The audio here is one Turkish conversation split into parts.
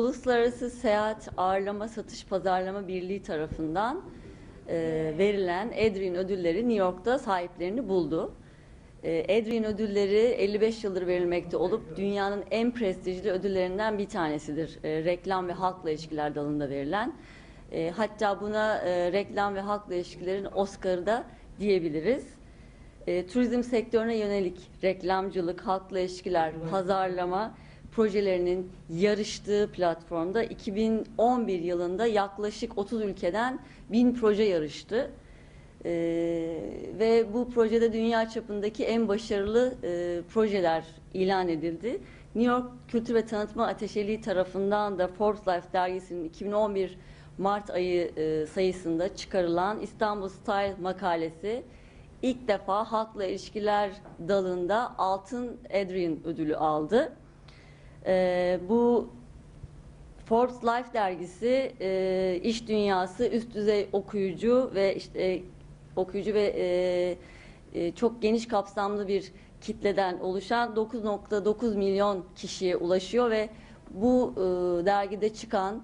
Uluslararası Seyahat Ağırlama Satış Pazarlama Birliği tarafından e, verilen Edrin ödülleri New York'ta sahiplerini buldu. E, Edrin ödülleri 55 yıldır verilmekte olup dünyanın en prestijli ödüllerinden bir tanesidir. E, reklam ve halkla ilişkiler dalında verilen. E, hatta buna e, reklam ve halkla ilişkilerin Oscar'ı da diyebiliriz. E, turizm sektörüne yönelik reklamcılık, halkla ilişkiler, pazarlama projelerinin yarıştığı platformda 2011 yılında yaklaşık 30 ülkeden 1000 proje yarıştı. E, ve bu projede dünya çapındaki en başarılı e, projeler ilan edildi. New York Kültür ve Tanıtma Ateşeliği tarafından da Forbes Life dergisinin 2011 Mart ayı e, sayısında çıkarılan İstanbul Style makalesi ilk defa halkla ilişkiler dalında Altın Adrian ödülü aldı. Ee, bu Forbes Life dergisi e, iş dünyası üst düzey okuyucu ve işte e, okuyucu ve e, e, çok geniş kapsamlı bir kitleden oluşan 9.9 milyon kişiye ulaşıyor ve bu e, dergide çıkan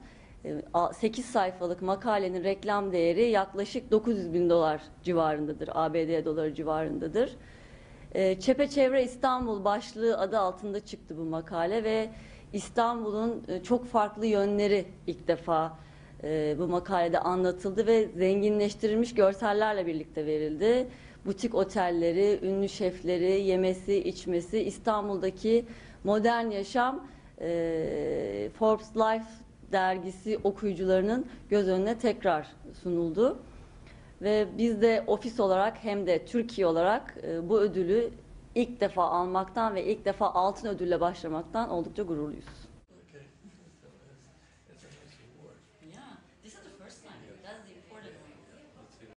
8 sayfalık makalenin reklam değeri yaklaşık 900 bin dolar civarındadır. ABD doları civarındadır. E, Çepeçevre İstanbul başlığı adı altında çıktı bu makale ve İstanbul'un e, çok farklı yönleri ilk defa e, bu makalede anlatıldı ve zenginleştirilmiş görsellerle birlikte verildi. Butik otelleri, ünlü şefleri, yemesi, içmesi, İstanbul'daki modern yaşam e, Forbes Life dergisi okuyucularının göz önüne tekrar sunuldu. Ve biz de ofis olarak hem de Türkiye olarak e, bu ödülü ilk defa almaktan ve ilk defa altın ödülle başlamaktan oldukça gururluyuz.